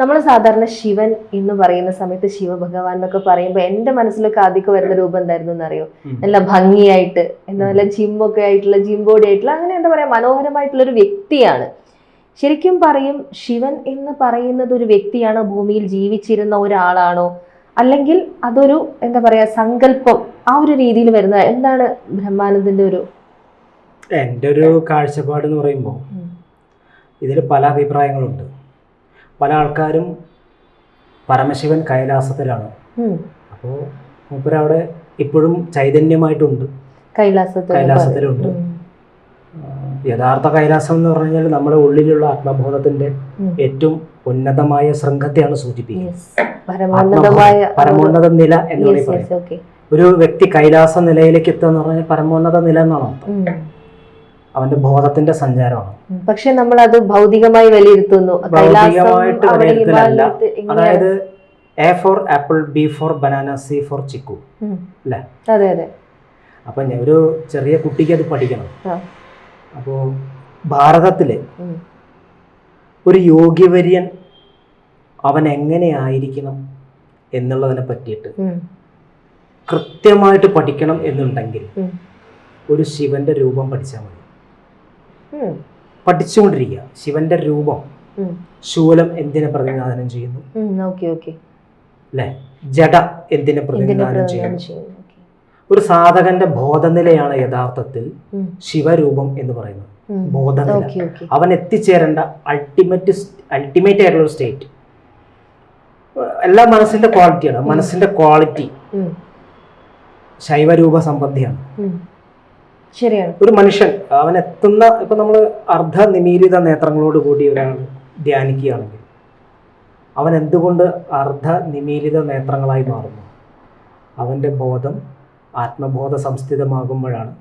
നമ്മൾ സാധാരണ ശിവൻ എന്ന് പറയുന്ന സമയത്ത് ശിവഭഗവാൻ എന്നൊക്കെ പറയുമ്പോൾ എന്റെ മനസ്സിലൊക്കെ ആദ്യമൊക്കെ വരുന്ന രൂപം എന്തായിരുന്നു എന്നറിയോ. നല്ല ഭംഗിയായിട്ട് എന്താ നല്ല ജിമ്മൊക്കെ ആയിട്ടുള്ള ജിം ബോഡി ആയിട്ടുള്ള അങ്ങനെ എന്താ പറയാ മനോഹരമായിട്ടുള്ള ഒരു വ്യക്തിയാണ്. ശരിക്കും പറയും ശിവൻ എന്ന് പറയുന്നത് ഒരു വ്യക്തിയാണോ? ഭൂമിയിൽ ജീവിച്ചിരുന്ന ഒരാളാണോ? അല്ലെങ്കിൽ അതൊരു എന്താ പറയാ സങ്കല്പം ആ ഒരു രീതിയിൽ വരുന്ന എന്താണ് ബ്രഹ്മാനന്ദന്റെ ഒരു എന്റെ ഒരു കാഴ്ചപ്പാട് എന്ന് പറയുമ്പോൾ. ഇതിൽ പല അഭിപ്രായങ്ങളുണ്ട്. പല ആൾക്കാരും പരമശിവൻ കൈലാസത്തിലാണ്. അപ്പോ മൂപ്പരവിടെ ഇപ്പോഴും ചൈതന്യമായിട്ടുണ്ട്. കൈലാസത്തിലുണ്ട്. യഥാർത്ഥ കൈലാസം എന്ന് പറഞ്ഞു കഴിഞ്ഞാൽ നമ്മുടെ ഉള്ളിലുള്ള ആത്മബോധത്തിന്റെ ഏറ്റവും ഉന്നതമായ ശൃംഖത്തെയാണ് സൂചിപ്പിക്കുന്നത്. പരമോന്നത നില എന്ന് Yes, വേണമെങ്കിൽ yes, പറയാം. okay. ഒരു വ്യക്തി കൈലാസ നിലയിലേക്ക് എത്തുക എന്ന് പറഞ്ഞാൽ പരമോന്നത നില എന്നാണ് അർത്ഥം. അവന്റെ ബോധത്തിന്റെ സഞ്ചാരമാണ്. പക്ഷെ നമ്മൾ അത് ഭൗതികമായി വിലയിരുത്തുന്നു ഭൗതികമായിട്ട് വിലയിരുത്തലല്ല. അതായത് A for apple B for banana C for chikku. അല്ലേ അതെ അതെ അപ്പൊ ഞാൻ ഒരു ചെറിയ കുട്ടിക്ക് അത് പഠിക്കണം അപ്പോ ഭാരതത്തിൽ ഒരു യോഗ്യവര്യൻ അവൻ എങ്ങനെയായിരിക്കണം എന്നുള്ളതിനെ പറ്റിയിട്ട്. കൃത്യമായിട്ട് പഠിക്കണം എന്നുണ്ടെങ്കിൽ ഒരു ശിവന്റെ രൂപം പഠിച്ചാൽ മതി. പഠിച്ചുകൊണ്ടിരിക്കുക. ശിവന്റെ രൂപം ശൂലം എന്തിനെ പ്രതിനിധാനം ചെയ്യുന്നു? അല്ലെ? ജഡ എന്തിനെ പ്രതിനിധാനം ചെയ്യുന്നു. ഒരു സാധകന്റെ ബോധനിലയാണ് യഥാർത്ഥത്തിൽ ശിവരൂപം എന്ന് പറയുന്നത്. ബോധനില. അവൻ എത്തിച്ചേരേണ്ട അൾട്ടിമേറ്റ് അൾട്ടിമേറ്റ് ആയിട്ടുള്ള ഒരു സ്റ്റേറ്റ് എല്ലാ മനസ്സിന്റെ ക്വാളിറ്റിയാണ് മനസ്സിന്റെ ക്വാളിറ്റി ശൈവരൂപ സംബന്ധിയാണ്. ശരിയാണ്. ഒരു മനുഷ്യൻ അവൻ എത്തുന്ന ഇപ്പൊ നമ്മൾ അർദ്ധ നിമീലിത നേത്രങ്ങളോട് കൂടി ഒരാൾ ധ്യാനിക്കുകയാണെങ്കിൽ അവൻ എന്തുകൊണ്ട് അർദ്ധ നിമീലിത നേത്രങ്ങളായി മാറുന്നു? അവന്റെ ബോധം ആത്മബോധ സംസ്ഥിതമാകുമ്പോഴാണ്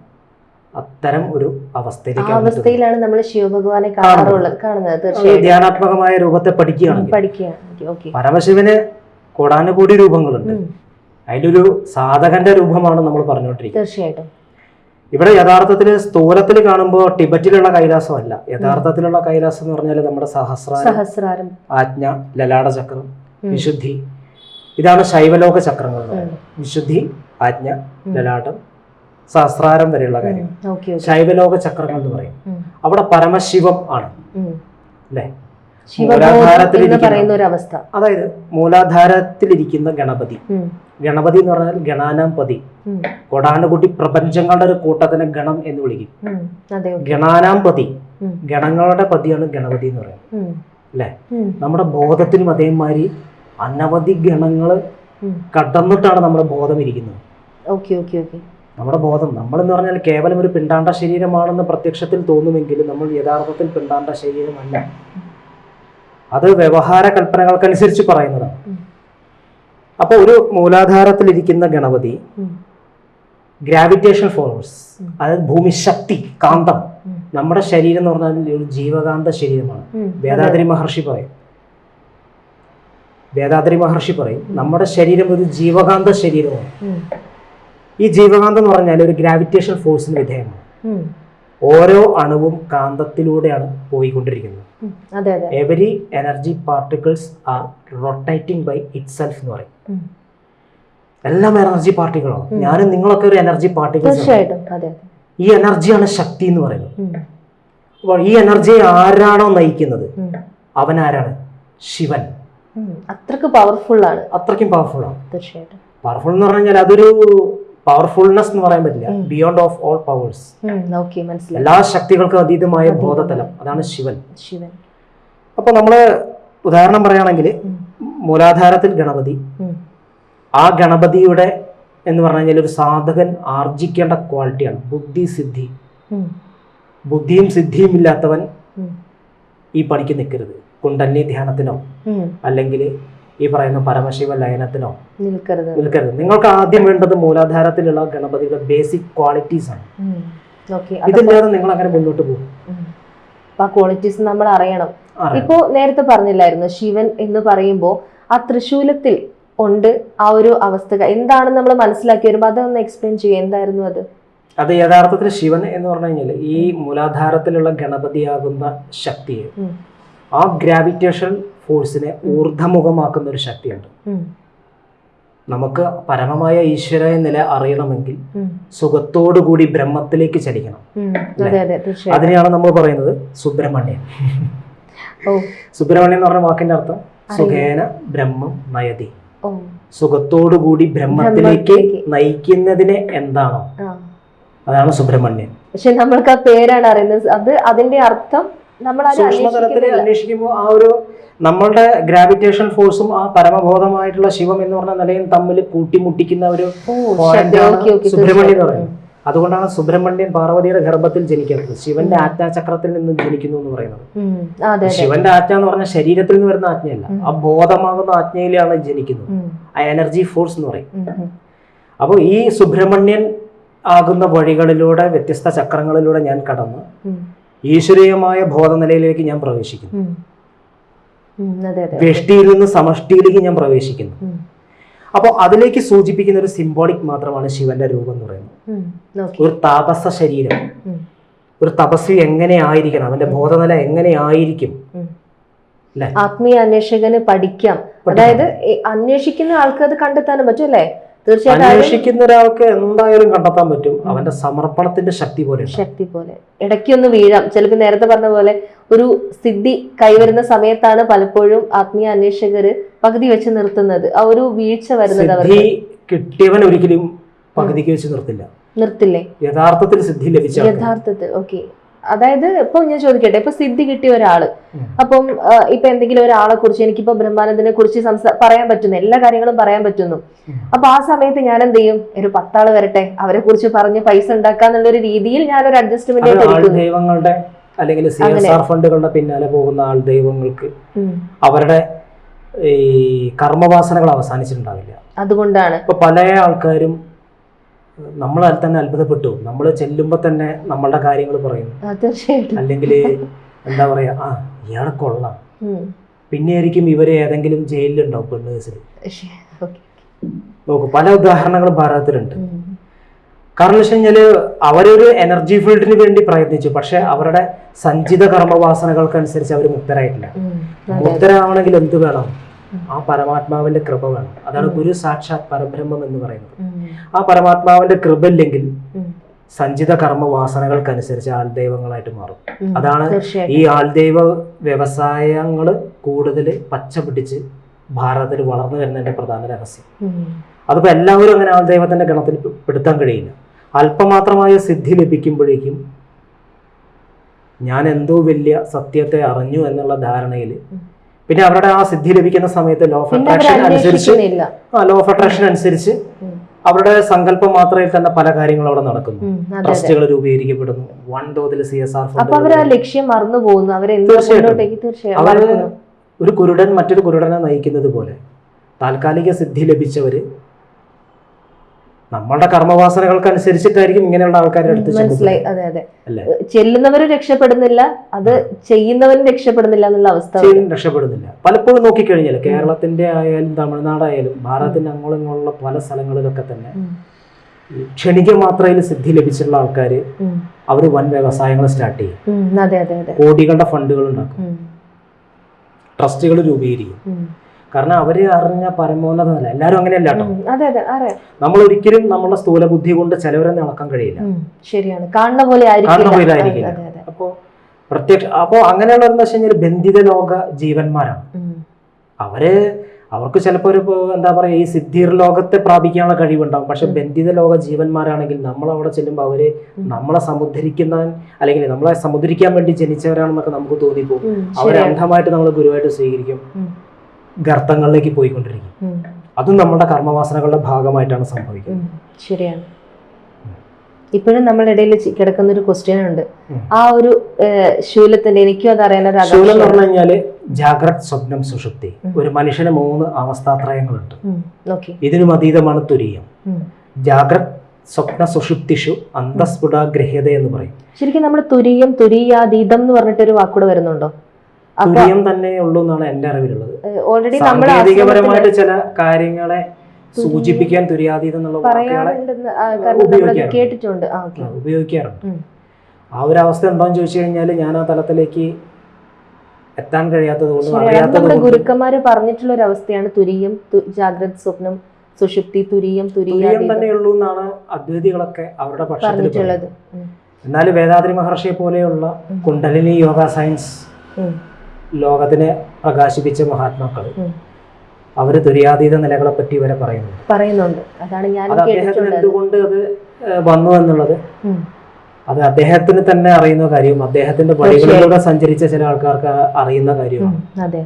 അത്തരം ഒരു അവസ്ഥയിലേക്ക് അവസ്ഥയിലാണ് നമ്മൾ ശിവഭഗവാനെ കാണാറുള്ളത് കാണുന്നത്. തീർച്ചയായും. ധ്യാനാത്മകമായ രൂപത്തെ പഠിക്കുകയാണ്. പരമശിവന് കോടാനുകൂടി രൂപങ്ങളുണ്ട്. അതിലൊരു സാധകന്റെ രൂപമാണ് നമ്മൾ പറഞ്ഞുകൊണ്ടിരിക്കുന്നത്. തീർച്ചയായിട്ടും. ഇവിടെ യഥാർത്ഥത്തിൽ സ്ഥൂലത്തിൽ കാണുമ്പോൾ ടിബറ്റിലുള്ള കൈലാസമല്ല. യഥാർത്ഥത്തിലുള്ള കൈലാസം എന്ന് പറഞ്ഞാൽ നമ്മുടെ സഹസ്രാരം സഹസ്രാരം. ആജ്ഞ ലലാട ചക്രം വിശുദ്ധി. ഇതാണ് ശൈവലോക ചക്രങ്ങൾ. വിശുദ്ധി ആജ്ഞ. ലലാടം സഹസ്രാരം വരെയുള്ള കാര്യം. ശൈവലോക ചക്രങ്ങൾ എന്ന് പറയും. അവിടെ പരമശിവം ആണ്. അല്ലേ? ശിവബോധം എന്ന് ഒരു അവസ്ഥ അതായത് മൂലാധാരത്തിലിരിക്കുന്ന ഗണപതി. ഗണപതി എന്ന് പറഞ്ഞാൽ ഗണാനാംപതി. കൊടാനുകൂട്ടി പ്രപഞ്ചങ്ങളുടെ ഒരു കൂട്ടത്തിനെ ഗണം എന്ന് വിളിക്കും. ഗണാനാംപതി. ഗണങ്ങളുടെ പതിയാണ് ഗണപതി എന്ന് പറയുന്നത്. അല്ലെ. നമ്മുടെ ബോധത്തിനും അതേമാതിരി അനവധി ഗണങ്ങൾ കടന്നിട്ടാണ് നമ്മുടെ ബോധം ഇരിക്കുന്നത്. നമ്മുടെ ബോധം നമ്മളെന്ന് പറഞ്ഞാൽ കേവലം ഒരു പിണ്ടാണ്ട ശരീരമാണെന്ന് പ്രത്യക്ഷത്തിൽ തോന്നുമെങ്കിലും നമ്മൾ യഥാർത്ഥത്തിൽ പിണ്ടാണ്ട ശരീരമല്ല. അത് വ്യവഹാര കൽപ്പനകൾക്കനുസരിച്ച് പറയുന്നതാണ്. അപ്പൊ അപ്പോൾ ഒരു മൂലാധാരത്തിലിരിക്കുന്ന ഗണപതി. ഗ്രാവിറ്റേഷൻ ഫോഴ്സ് അതായത് ഭൂമിശക്തി കാന്തം നമ്മുടെ ശരീരം എന്ന് പറഞ്ഞാൽ ഒരു ജീവകാന്ത ശരീരമാണ്. വേദാദ്രി മഹർഷി പറയും. വേദാദ്രി മഹർഷി പറയും നമ്മുടെ ശരീരം ഒരു ജീവകാന്ത ശരീരമാണ്. ഈ ജീവകാന്തം എന്ന് പറഞ്ഞാൽ ഒരു ഗ്രാവിറ്റേഷൻ ഫോഴ്സിന് വിധേയമാണ്. ഓരോ അണുവും കാന്തത്തിലൂടെയാണ് പോയിക്കൊണ്ടിരിക്കുന്നത്. Every energy particles are rotating by itself എന്ന് പറയും. എല്ലാം എനർജി പാർട്ടികളാണ് ഉം. ഞാനും നിങ്ങളൊക്കെ ഒരു എനർജി പാർട്ടിക്കിൾസ് ഈ എനർജിയാണ് ശക്തി എന്ന് പറയുന്നത്. അപ്പോൾ ഈ എനർജി ആരാണോ നയിക്കുന്നത്? അവൻ ആരാണ്? ശിവൻ. അത്രയ്ക്ക് പവർഫുൾ ആണ്. അത്രക്കും പവർഫുൾ ആണ്. തീർച്ചയായിട്ടും. പവർഫുൾ എന്ന് പറഞ്ഞാൽ അതൊരു പവർഫുൾനെസ് എന്ന് പറയാൻ പറ്റില്ല. ബിയോണ്ട് ഓഫ് ഓൾ പവേഴ്സ് എല്ലാ ശക്തികൾക്കും അതീതമായ. ബോധതലം. അതാണ് ശിവൻ. ശിവൻ. അപ്പോൾ നമ്മൾ ഉദാഹരണം പറയുകയാണെങ്കിൽ. മൂലാധാരത്തിൽ ഗണപതി. ആ ഗണപതിയുടെ എന്ന് പറഞ്ഞു കഴിഞ്ഞാൽ ഒരു സാധകൻ ആർജിക്കേണ്ട ക്വാളിറ്റിയാണ് ബുദ്ധി സിദ്ധി. ബുദ്ധിയും സിദ്ധിയും ഇല്ലാത്തവൻ ഈ പണിക്ക് നിൽക്കരുത്. കുണ്ടന്നി ധ്യാനത്തിനോ അല്ലെങ്കിൽ ഈ പറയുന്ന പരമശിവ ലയനത്തിനോ നിൽക്കരുത്. നിൽക്കരുത്. നിങ്ങൾക്ക് ആദ്യം വേണ്ടത് മൂലാധാരത്തിലുള്ള ഗണപതിയുടെ ബേസിക് ക്വാളിറ്റീസ് ആണ്. ഇതില്ലാതെ നിങ്ങൾ അങ്ങനെ മുന്നോട്ട് പോകും. ആ ക്വാളിറ്റീസ് നമ്മൾ അറിയണം. ഇപ്പോ നേരത്തെ പറഞ്ഞില്ലായിരുന്നു ശിവൻ എന്ന് പറയുമ്പോൾ ആ തൃശൂലത്തിൽ ഉണ്ട് ആ ഒരു അവസ്ഥ. എന്താണെന്ന് നമ്മൾ മനസ്സിലാക്കി വരുമ്പോൾ അതൊന്ന് എക്സ്പ്ലെയിൻ ചെയ്യുക എന്തായിരുന്നു അത്? അത് യഥാർത്ഥത്തിൽ ശിവൻ എന്ന് പറഞ്ഞു കഴിഞ്ഞാൽ ഈ മൂലാധാരത്തിലുള്ള ഗണപതിയാകുന്ന ശക്തിയെ. ആ ഗ്രാവിറ്റേഷൻ ഫോഴ്സിനെ ഊർധമുഖമാക്കുന്ന ഒരു ശക്തിയുണ്ട്. നമുക്ക് പരമമായ ഈശ്വര നില അറിയണമെങ്കിൽ. സുഖത്തോടുകൂടി ബ്രഹ്മത്തിലേക്ക് ചലിക്കണം അതെ അതെ അതിനെയാണ് നമ്മൾ പറയുന്നത് സുബ്രഹ്മണ്യം. സുബ്രഹ്മണ്യം എന്ന് പറഞ്ഞ വാക്കിന്റെ അർത്ഥം സുഖേന ബ്രഹ്മം നയതി. സുഖത്തോടുകൂടി ബ്രഹ്മത്തിലേക്ക്. നയിക്കുന്നതിനെ എന്താണോ അതാണ് സുബ്രഹ്മണ്യം. പക്ഷെ നമ്മൾക്ക് ആ പേരാണ് അറിയുന്നത്. അത് അതിന്റെ അർത്ഥം നമ്മൾ സൂക്ഷ്മതലത്തിൽ അന്വേഷിക്കുമ്പോൾ ആ ഒരു നമ്മളുടെ ഗ്രാവിറ്റേഷൻ ഫോഴ്സും ആ പരമബോധമായിട്ടുള്ള ശിവം എന്ന് പറഞ്ഞ നിലയും തമ്മിൽ കൂട്ടിമുട്ടിക്കുന്ന ഒരു സുബ്രഹ്മണ്യം എന്ന് പറയുന്നത്. അതുകൊണ്ടാണ് സുബ്രഹ്മണ്യൻ പാർവതിയുടെ ഗർഭത്തിൽ ജനിക്കുന്നത് ശിവന്റെ ആജ്ഞാചക്രത്തിൽ നിന്ന് ജനിക്കുന്നു എന്ന് പറയുന്നത്. ശിവന്റെ ആജ്ഞ എന്ന് പറഞ്ഞാൽ ശരീരത്തിൽ നിന്ന് വരുന്ന ആജ്ഞയല്ല. ആ ബോധമാകുന്ന ആജ്ഞയിലാണ് ജനിക്കുന്നത്. ആ എനർജി ഫോഴ്സ് എന്ന് പറയും. അപ്പോൾ ഈ സുബ്രഹ്മണ്യൻ ആകുന്ന വഴികളിലൂടെ വ്യത്യസ്ത ചക്രങ്ങളിലൂടെ ഞാൻ കടന്ന്. ഈശ്വരീയമായ ബോധനിലയിലേക്ക് ഞാൻ പ്രവേശിക്കുന്നു. വ്യഷ്ടിയിൽ നിന്ന് സമഷ്ടിയിലേക്ക് ഞാൻ പ്രവേശിക്കുന്നു. അപ്പോൾ അതിലേക്ക് സൂചിപ്പിക്കുന്ന ഒരു സിംബോളിക് മാത്രമാണ് ശിവന്റെ രൂപം എന്ന് പറയുന്നത്. ഒരു താപസ ശരീരം. ഒരു തപസ്വി എങ്ങനെ ആയിരിക്കണം? അവന്റെ ബോധനില എങ്ങനെ ആയിരിക്കും? ആത്മീയ അന്വേഷകന് പഠിക്കാം. അതായത് അന്വേഷിക്കുന്ന ആൾക്ക് അത് കണ്ടെത്താനും പറ്റും അല്ലേ? തീർച്ചയായിട്ടും അന്വേഷിക്കുന്ന ഒരാൾക്ക് എന്തായാലും കണ്ടെത്താൻ പറ്റും. അവന്റെ സമർപ്പണത്തിന്റെ ശക്തി പോലെ ശക്തി പോലെ. ഇടയ്ക്കൊന്ന് വീഴാം. ചിലപ്പോൾ നേരത്തെ പറഞ്ഞ പോലെ ഒരു സിദ്ധി കൈവരുന്ന സമയത്താണ് പലപ്പോഴും ആത്മീയ അന്വേഷകര് പകുതി വെച്ച് നിർത്തുന്നത്. ആ ഒരു വീഴ്ച വരുന്നത് അവർക്ക് കിട്ടിയവൻ ഒരിക്കലും പകുതിക്ക് വെച്ച് നിർത്തില്ല. നിർത്തില്ലേ? യഥാർത്ഥത്തിൽ സിദ്ധി ലഭിച്ച യഥാർത്ഥത്തിൽ ഓക്കെ. അതായത് ഇപ്പൊ ഞാൻ ചോദിക്കട്ടെ ഇപ്പൊ സിദ്ധി കിട്ടിയ ഒരാൾ. അപ്പം ഇപ്പൊ എന്തെങ്കിലും ഒരാളെ കുറിച്ച് എനിക്കിപ്പോ ബ്രഹ്മാനന്ദനെ കുറിച്ച് സംസാ പറയാൻ പറ്റുന്നു എല്ലാ കാര്യങ്ങളും പറയാൻ പറ്റുന്നു. അപ്പൊ ആ സമയത്ത് ഞാൻ എന്ത് ചെയ്യും ഒരു പത്താൾ വരട്ടെ അവരെ കുറിച്ച് പറഞ്ഞ് പൈസ ഉണ്ടാക്കാന്നുള്ള ഒരു രീതിയിൽ ഞാൻ ഒരു അഡ്ജസ്റ്റ്മെന്റ് ദൈവങ്ങളുടെ അല്ലെങ്കിൽ സി എസ് ആർ ഫണ്ടുകളുടെ പിന്നാലെ പോകുന്ന ആൾ ദൈവങ്ങൾക്ക് അവരുടെ ഈ കർമ്മവാസനകൾ അവസാനിച്ചിട്ടുണ്ടാവില്ല. അതുകൊണ്ടാണ്. ഇപ്പൊ പല ആൾക്കാരും നമ്മൾ തന്നെ അത്ഭുതപ്പെട്ടു. നമ്മൾ ചെല്ലുമ്പോൾ തന്നെ നമ്മളുടെ കാര്യങ്ങൾ പറയും തീർച്ചയായിട്ടും. അല്ലെങ്കിൽ എന്താ പറയാ ആ ഇയാളെ കൊള്ളാം. പിന്നെ ആയിരിക്കും ഇവരെ ഏതെങ്കിലും ജയിലിലുണ്ടാവും പെണ്ണ് കേസിൽ. നോക്കൂ പല ഉദാഹരണങ്ങളും ഭാരതത്തിലുണ്ട്. കാരണം വെച്ച് കഴിഞ്ഞാൽ അവരൊരു എനർജി ഫീൽഡിന് വേണ്ടി പ്രയത്നിച്ചു. പക്ഷെ അവരുടെ സഞ്ചിത കർമ്മവാസനകൾക്കനുസരിച്ച് അവർ മുക്തരായിട്ടില്ല. മുക്തരാവണമെങ്കിൽ എന്ത് വേണം? ആ പരമാത്മാവിന്റെ കൃപ വേണം. അതാണ് ഗുരു സാക്ഷാത് പരബ്രഹ്മം എന്ന് പറയുന്നത്. ആ പരമാത്മാവിന്റെ കൃപ ഇല്ലെങ്കിൽ സഞ്ചിത കർമ്മ വാസനകൾക്കനുസരിച്ച് ആൾദൈവങ്ങളായിട്ട് മാറും. അതാണ് ഈ ആൾദൈവ വ്യവസായങ്ങൾ കൂടുതൽ പച്ച പിടിച്ച് ഭാരതത്തിൽ വളർന്നു വരുന്നതിന്റെ പ്രധാന രഹസ്യം. അതിപ്പോ അതിപ്പോൾ എല്ലാവരും അങ്ങനെ ആൾദൈവത്തിന്റെ ഗണത്തിൽ പെടുത്താൻ കഴിയില്ല. അല്പമാത്രമായ സിദ്ധി ലഭിക്കുമ്പോഴേക്കും ഞാൻ എന്തോ വലിയ സത്യത്തെ അറിഞ്ഞു എന്നുള്ള ധാരണയിൽ പിന്നെ അവരുടെ ആ സിദ്ധി ലഭിക്കുന്ന സമയത്ത് ലോ ഓഫ് അട്രാക്ഷൻ അനുസരിച്ച് ആ ലോ ഓഫ് അട്രാക്ഷൻ അനുസരിച്ച് അവരുടെ സങ്കല്പം മാത്രമേ തന്നെ പല കാര്യങ്ങളും അവിടെ നടക്കുന്നു. ട്രസ്റ്റുകൾ രൂപീകരിക്കപ്പെടുന്നു. വൺ തോതിൽ സി എസ് ആർ അവർ ലക്ഷ്യം മറന്നു പോകുന്നു. മറക്കുന്നു. ഒരു കുരുടൻ മറ്റൊരു കുരുടനെ നയിക്കുന്നത് പോലെ താൽക്കാലിക സിദ്ധി ലഭിച്ചവര് നമ്മളുടെ കർമ്മവാസനകൾക്ക് അനുസരിച്ചിട്ടായിരിക്കും ഇങ്ങനെയുള്ള ആൾക്കാരെ അടുത്ത് മനസ്സിലായി. അതെ അതെ. ചെല്ലുന്നവർ ചെല്ലുന്നവര് രക്ഷപ്പെടുന്നില്ല അത് ചെയ്യുന്നവരും രക്ഷപ്പെടുന്നില്ല എന്നുള്ള അവസ്ഥ. രക്ഷപ്പെടുന്നില്ല. പലപ്പോഴും നോക്കിക്കഴിഞ്ഞാൽ കേരളത്തിന്റെ ആയാലും തമിഴ്നാടായാലും ഭാരതത്തിന്റെ അങ്ങോളം പല സ്ഥലങ്ങളിലൊക്കെ തന്നെ. ക്ഷണിക മാത്രയിൽ സിദ്ധി ലഭിച്ചിട്ടുള്ള ആൾക്കാർ ഉം. അവർ വൻ വ്യവസായങ്ങൾ സ്റ്റാർട്ട് ചെയ്യും. കോടികളുടെ ഫണ്ടുകൾ ഉണ്ടാക്കും. ട്രസ്റ്റുകൾ രൂപീകരിക്കും. കാരണം അവർ അറിഞ്ഞ പരമോന്നത നില എല്ലാവരും അങ്ങനെയല്ല കേട്ടോ. നമ്മൾ ഒരിക്കലും നമ്മുടെ സ്ഥൂല ബുദ്ധി കൊണ്ട് ചിലവരെ നടക്കാൻ കഴിയില്ല. ശരിയാണ്. കാണുന്ന പോലെ കാണുന്ന പോലെ ആയിരിക്കില്ല. അപ്പോ പ്രത്യക്ഷ അപ്പോ അങ്ങനെയുള്ളവരെന്ന് വെച്ച് കഴിഞ്ഞാൽ ബന്ധിത ലോക ജീവന്മാരാണ്. അവർ അവർക്ക് ചിലപ്പോൾ ഒരു എന്താ പറയാ ഈ സിദ്ധീർ ലോകത്തെ പ്രാപിക്കാനുള്ള കഴിവുണ്ടാവും. പക്ഷെ ബന്ധിത ലോക ജീവന്മാരാണെങ്കിൽ നമ്മൾ അവിടെ ചെല്ലുമ്പോൾ അവർ നമ്മളെ സമുദ്ധരിക്കുന്ന അല്ലെങ്കിൽ നമ്മളെ സമുദ്ധരിക്കാൻ വേണ്ടി ജനിച്ചവരാണെന്നൊക്കെ നമുക്ക് തോന്നിപ്പോകും. ഉം. അവരെ അന്ധമായിട്ട് നമ്മൾ ഗുരുവായിട്ട് സ്വീകരിക്കും. ഗർത്തങ്ങളിലേക്ക് പോയിക്കൊണ്ടിരിക്കും. അതും നമ്മുടെ കർമ്മവാസനകളുടെ ഭാഗമായിട്ടാണ് സംഭവിക്കുന്നത്. ശരിയാണ്. ഇപ്പോഴും നമ്മുടെ ഇടയിൽ കിടക്കുന്ന ഒരു ക്വസ്റ്റ്യൻ ഉണ്ട് ആ ഒരു ശൂലത്തിന്റെ എനിക്കും അത് അറിയാനൊരു ശൂലം എന്ന് പറഞ്ഞു കഴിഞ്ഞാൽ ജാഗ്രത് സ്വപ്നം സുഷുപ്തി. ഒരു മനുഷ്യന് മൂന്ന് അവസ്ഥാത്രയങ്ങളുണ്ട്. ഇതിനും അതീതമാണ് തുരീയം. ജാഗ്രത് സ്വപ്ന സുഷുപ്തിഷു അന്തസ്ഫുട ഗ്രഹ്യത എന്ന് പറയും. ശരിക്കും നമ്മൾ തുരീയം തുരീയാതീതം എന്ന് പറഞ്ഞിട്ട് ഒരു വാക്കൂടെ വരുന്നുണ്ടോ? തുരീയം തന്നെ ഉള്ളൂ എന്നാണ് എന്റെ അറിവിലുള്ളത്. ഓൾറെഡി സാങ്കേതികപരമായിട്ട് ചില കാര്യങ്ങളെ സൂചിപ്പിക്കാൻ തുര്യാതീതം എന്നുള്ള വാക്കുകളെ കേട്ടിട്ടുണ്ട്. ഉപയോഗിക്കാറുണ്ട്. ആ ഒരു അവസ്ഥ ഉണ്ടോന്ന് ചോദിച്ചു കഴിഞ്ഞാൽ ഞാൻ ആ തലത്തിലേക്ക് എത്താൻ കഴിയാത്തത് കൊണ്ടും നമ്മുടെ ഗുരുക്കന്മാര് പറഞ്ഞിട്ടുള്ള ഒരു അവസ്ഥയാണ് തുരിയും ജാഗ്രത സ്വപ്നം സുഷുപ്തി തുരിയും തുരിയും തന്നെയുള്ളൂ എന്നാണ് അദ്വൈതികളൊക്കെ അവരുടെ പക്ഷത്തിൽ എന്നാലും. എന്നാൽ വേദാദ്രി മഹർഷിയെ പോലെയുള്ള. കുണ്ടലിനി യോഗ സയൻസ് ലോകത്തിനെ പ്രകാശിപ്പിച്ച മഹാത്മാക്കൾ. അവർ തുര്യാതീത നിലകളെ പറ്റി ഇവരെ പറയുന്നു പറയുന്നുണ്ട്. അതാണ് ഞാൻ അത് അദ്ദേഹത്തിന് എന്തുകൊണ്ട് അത് വന്നു എന്നുള്ളത്? അത് അദ്ദേഹത്തിന് തന്നെ അറിയുന്ന കാര്യവും അദ്ദേഹത്തിന്റെ വഴികളിലൂടെ സഞ്ചരിച്ച ചില ആൾക്കാർക്ക് അറിയുന്ന കാര്യമാണ് അതെ.